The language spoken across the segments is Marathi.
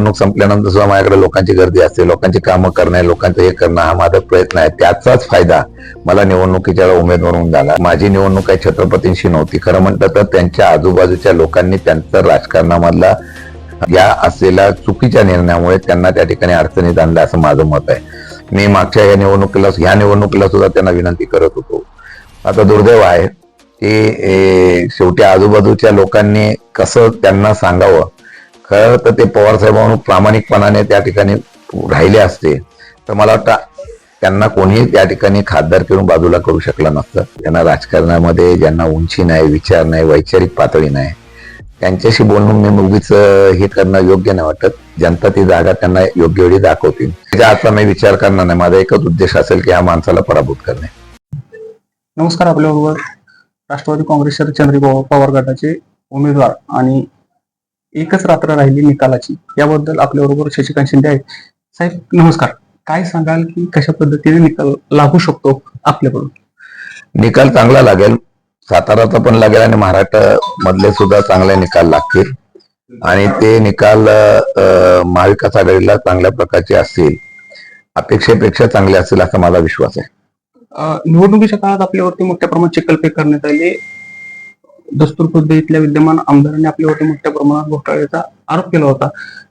निवडणूक संपल्यानंतर सुद्धा माझ्याकडे लोकांची गर्दी असते लोकांची कामं करणे लोकांचं हे करणं हा माझा प्रयत्न आहे. त्याचाच फायदा मला निवडणुकीच्या वेळेला उमेदवार होऊन झाला. माझी निवडणूक काही छत्रपतींशी नव्हती. खरं म्हटलं तर त्यांच्या आजूबाजूच्या लोकांनी त्यांचं राजकारणामधला या असलेल्या चुकीच्या निर्णयामुळे त्यांना त्या ठिकाणी अडचणीत आणलं असं माझं मत आहे. मी मागच्या या निवडणुकीला ह्या निवडणुकीला सुद्धा त्यांना विनंती करत होतो. आता दुर्दैव आहे की शेवटी आजूबाजूच्या लोकांनी कसं त्यांना सांगावं खरं तर ते पवार साहेबांवर प्रामाणिकपणाने त्या ठिकाणी राहिले असते. तर मला वाटतं त्यांना कोणीही त्या ठिकाणी खासदार करून बाजूला करू शकलं नसतं. त्यांना राजकारणामध्ये ज्यांना उंची नाही विचार नाही वैचारिक पातळी नाही त्यांच्याशी बोलून मी उगीच हे करणं योग्य नाही वाटत. जनता ती जागा त्यांना योग्य वेळी दाखवतील. त्याच्या आता मी विचार करणार नाही. माझा एकच उद्देश असेल की या माणसाला पराभूत करणे. नमस्कार आपल्याबरोबर राष्ट्रवादी काँग्रेसच्या शरदचंद्र पवार गटाचे उमेदवार आणि एकच रात्र राहिली निकालाची. याबद्दल आपल्याबरोबर शशिकांत शिंदे आहेत. साहेब नमस्कार. काय सांगाल की कशा पद्धतीने निकाल लागू शकतो आपल्याकडून? निकाल चांगला लागेल. साताराचा पण लागेल आणि महाराष्ट्र मधले सुद्धा चांगले निकाल लागतील. आणि ते निकाल महाविकास आघाडीला चांगल्या प्रकारचे असतील. अपेक्षेपेक्षा चांगले असतील असा माझा विश्वास आहे. निवडणुकीच्या काळात आपल्यावरती मोठ्या प्रमाणात चिकलफेक करण्यात आली. दस्तूर खुद्द इथल्या विद्यमान आमदारांनी आपल्यावरती मोठ्या प्रमाणात घोटाळ्याचा आरोप केला होता.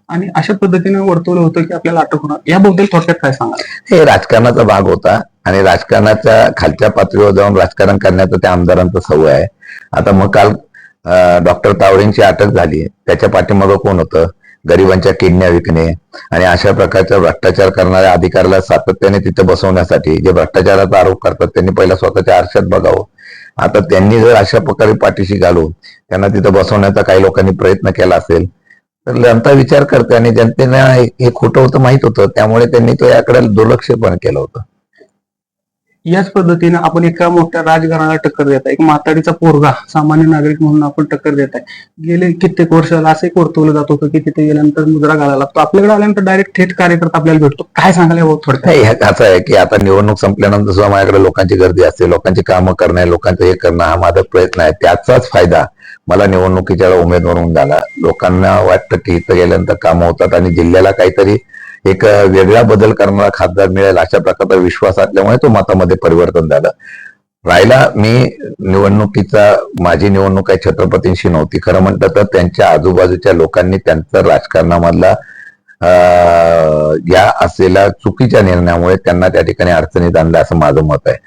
आणि अशा पद्धतीने वर्तवलं होतं की आपल्याला अटक होणार. याबद्दल थोडक्यात काय सांगा हे राजकारणाचा भाग होता आणि राजकारणाच्या खालच्या पातळीवर जाऊन राजकारण करण्याचं त्या आमदारांचं सवय आहे. आता मग काल डॉक्टर तावडेंची अटक झाली. त्याच्या पाठीमागं कोण होतं? गरिबांच्या किडण्या विकणे आणि अशा प्रकारचा भ्रष्टाचार करणाऱ्या अधिकाऱ्याला सातत्याने तिथे बसवण्यासाठी जे भ्रष्टाचाराचा आरोप करतात त्यांनी पहिला स्वतःच्या आरशात बघावं. आता त्यांनी जर अशा प्रकारे पाठीशी घालून त्यांना तिथं बसवण्याचा काही लोकांनी प्रयत्न केला असेल तर जनता विचार करते आणि जनतेला हे हे खोटं होतं माहीत होतं त्यामुळे त्यांनी तो याकडे दुर्लक्ष पण केलं होतं. याच पद्धतीने आपण एका मोठ्या राजकारणाला टक्कर देत आहे. एक म्हातारीचा पोरगा सामान्य नागरिक म्हणून आपण टक्कर देत आहे. गेले कित्येक वर्षाला असं वर्तवलं जात होतं की तिथे गेल्यानंतर मुद्रा घालायला लागतो. आपल्याकडे आल्यानंतर डायरेक्ट थेट कार्यकर्ता आपल्याला भेटतो. काय सांगायला हवं थोडक्यात? हे असं आहे की आता निवडणूक संपल्यानंतर सुद्धा माझ्याकडे लोकांची गर्दी असते. लोकांची कामं करणे लोकांचं हे करणं हा माझा प्रयत्न आहे. त्याचाच फायदा मला निवडणुकीच्या उमेदवार म्हणून झाला. लोकांना वाटतं की इथं गेल्यानंतर कामं होतात आणि जिल्ह्याला काहीतरी एक वेगळा बदल करणारा खासदार मिळेल अशा प्रकारचा विश्वास असल्यामुळे तो मतामध्ये परिवर्तन झालं. राहिला मी निवडणुकीचा माझी निवडणूक काही छत्रपतींशी नव्हती. खरं म्हटलं तर त्यांच्या आजूबाजूच्या लोकांनी त्यांचा राजकारणामधला या असलेल्या चुकीच्या निर्णयामुळे त्यांना त्या ठिकाणी अडचणीत आणलं असं माझं मत आहे.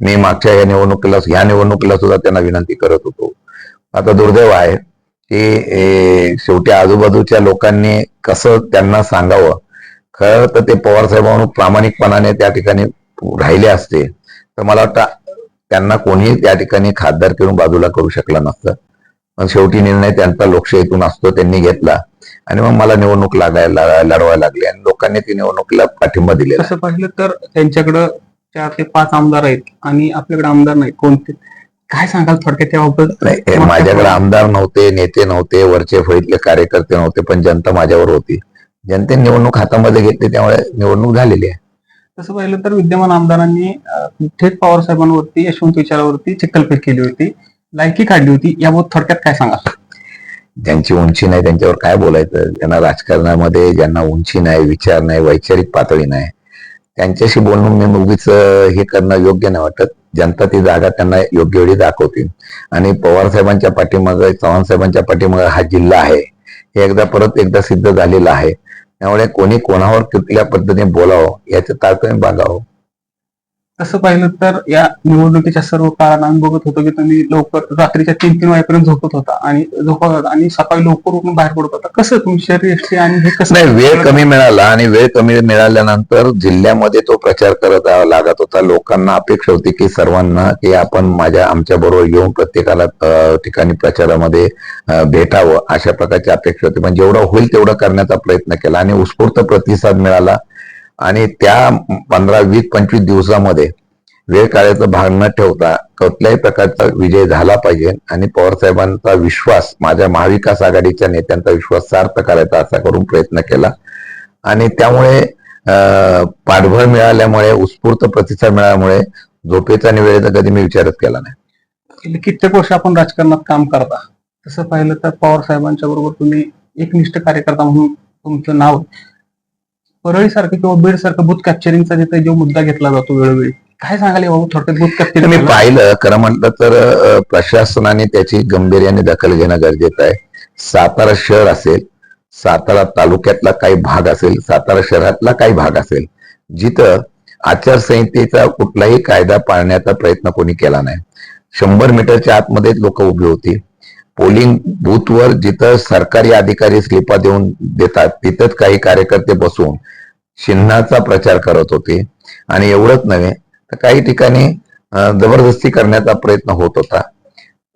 मी मागच्या या निवडणुकीला ह्या निवडणुकीला सुद्धा त्यांना विनंती करत होतो. आता दुर्दैव आहे की शेवटी आजूबाजूच्या लोकांनी कसं त्यांना सांगावं खरं तर ते पवार साहेबांवर प्रामाणिकपणाने त्या ठिकाणी राहिले असते. तर मला वाटतं त्यांना कोणीही त्या ठिकाणी खासदार करून बाजूला करू शकलं नसतं. पण शेवटी निर्णय त्यांचा लोकशाहीतून असतो त्यांनी घेतला. आणि मग मला निवडणूक लागायला लढवायला लागली आणि लोकांनी ती निवडणुकीला पाठिंबा दिलेला तसं पाहिलं तर त्यांच्याकडं चार ते पाच आमदार आहेत आणि आपल्याकडे आमदार नाही. कोणते? काय सांगाल थोडक्यात त्याबाबत? नाही माझ्याकडे आमदार नव्हते नेते नव्हते वरचे फळीतले कार्यकर्ते नव्हते पण जनता माझ्यावर होती. जनतेने निवडणूक हातामध्ये घेतली त्यामुळे निवडणूक झालेली आहे. तसं पाहिलं तर विद्यमान आमदारांनी थेट पवार साहेबांवरती यशवंत विचारावरती चिकलफेक केली होती लायकी काढली होती. याबाबत थोडक्यात काय सांगाल? ज्यांची उंची नाही त्यांच्यावर काय बोलायचं? ज्यांना राजकारणामध्ये ज्यांना उंची नाही विचार नाही वैचारिक पातळी नाही त्यांच्याशी बोलून मी उगीच अं, हे करणं योग्य नाही वाटत. जनता ती जागा त्यांना योग्य वेळी दाखवतील. आणि पवार साहेबांच्या पाठीमागं चव्हाण साहेबांच्या पाठीमागं हा जिल्हा आहे. हे एकदा परत एकदा सिद्ध झालेला आहे. त्यामुळे कोणी कोणावर कुठल्या पद्धतीने बोलावं याचं तारतम्य बघावं तसं पाहिलं तर या निवडणुकीच्या सर्व काळात आम्ही बघत होतो की तुम्ही लवकर रात्रीच्या तीन तीन वाजेपर्यंत झोपत होता आणि झोपत होता आणि सकाळी लवकर उठून बाहेर पडत होता. कसं तुमची शरीर आणि हे कसं नाही वेळ कमी मिळाला आणि वेळ कमी मिळाल्यानंतर जिल्ह्यामध्ये तो प्रचार करत लागत होता. लोकांना अपेक्षा होती की सर्वांना की आपण माझ्या आमच्या बरोबर येऊन प्रत्येकाला ठिकाणी प्रचारामध्ये भेटावं अशा प्रकारची अपेक्षा होती. पण जेवढं होईल तेवढं करण्याचा प्रयत्न केला आणि उत्स्फूर्त प्रतिसाद मिळाला. आणि त्या पंधरा वीस पंचवीस दिवसामध्ये वेळ काळ्याचं भाग न ठेवता कुठल्याही प्रकारचा विजय झाला पाहिजे. आणि पवार साहेबांचा विश्वास माझ्या महाविकास आघाडीच्या नेत्यांचा विश्वास सार्थ करायचा असा करून प्रयत्न केला. आणि त्यामुळे अं, पाठबळ मिळाल्यामुळे उत्स्फूर्त प्रतिसाद मिळाल्यामुळे झोपेचा आणि वेळेचा कधी मी विचारच केला नाही. कित्येक वर्ष आपण राजकारणात काम करता. तसं पाहिलं तर पवार साहेबांच्या बरोबर तुम्ही एकनिष्ठ कार्यकर्ता म्हणून तुमचं नाव परळीसारखं किंवा बीड सारखं बुथ कॅप्चरिंगचा जिथे जो मुद्दा घेतला जातो वेळोवेळी काय सांगाल बाबा थोडक्यात बुथ तर मी पाहिलं खरं म्हटलं तर प्रशासनाने त्याची गंभीर्याने दखल घेणं गरजेचं आहे. सातारा शहर असेल सातारा तालुक्यातला काही भाग असेल सातारा शहरातला काही भाग असेल जिथं आचारसंहितेचा कुठलाही कायदा पाळण्याचा प्रयत्न कोणी केला नाही. शंभर मीटरच्या आतमध्ये लोक उभी होती पोलिंग बूथवर जिथं सरकारी अधिकारी स्लिपा देऊन देतात तिथंच काही कार्यकर्ते बसून चिन्हाचा प्रचार करत होते. आणि एवढंच नव्हे तर काही ठिकाणी जबरदस्ती करण्याचा प्रयत्न होत होता.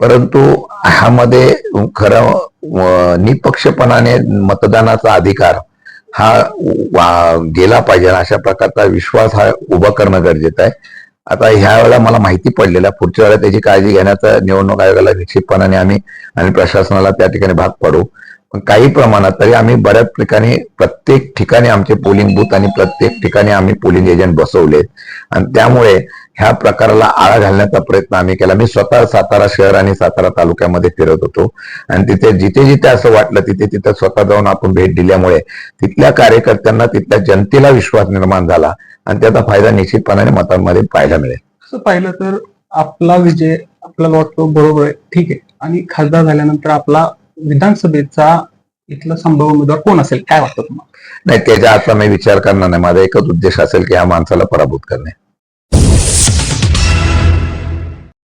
परंतु ह्यामध्ये खरं निपक्षपणाने मतदानाचा अधिकार हा गेला पाहिजे अशा प्रकारचा विश्वास हा उभा करणं गरजेचं आहे. आता ह्या वेळेला मला माहिती पडलेल्या पुढच्या वेळेला त्याची काळजी घेण्याचा निवडणूक आयोगाला निश्चितपणाने आम्ही आणि प्रशासनाला त्या ठिकाणी भाग पाडू. पण काही प्रमाणात तरी आम्ही बऱ्याच ठिकाणी प्रत्येक ठिकाणी आमचे पोलिंग बूथ आणि प्रत्येक ठिकाणी आम्ही पोलिंग एजंट बसवलेत. आणि त्यामुळे ह्या प्रकाराला आळा घालण्याचा प्रयत्न आम्ही केला. मी स्वतः सातारा शहर आणि सातारा तालुक्यामध्ये फिरत होतो. आणि तिथे जिथे जिथे असं वाटलं तिथे तिथे स्वतः जाऊन आपण भेट दिल्यामुळे तिथल्या कार्यकर्त्यांना तिथल्या जनतेला विश्वास निर्माण झाला. आणि त्याचा फायदा निश्चितपणाने मतांमध्ये पाहायला मिळेल. असं पाहिलं तर आपला विजय आपल्याला वाटतो बरोबर आहे ठीक आहे. आणि खासदार झाल्यानंतर आपला विधानसभेचा इथला संभाव्य उमेदवार कोण असेल? काय वाटतं तुम्हाला? नाही त्याच्या आता मी विचार करणार नाही. माझा एकच उद्देश असेल की ह्या माणसाला पराभूत करणे.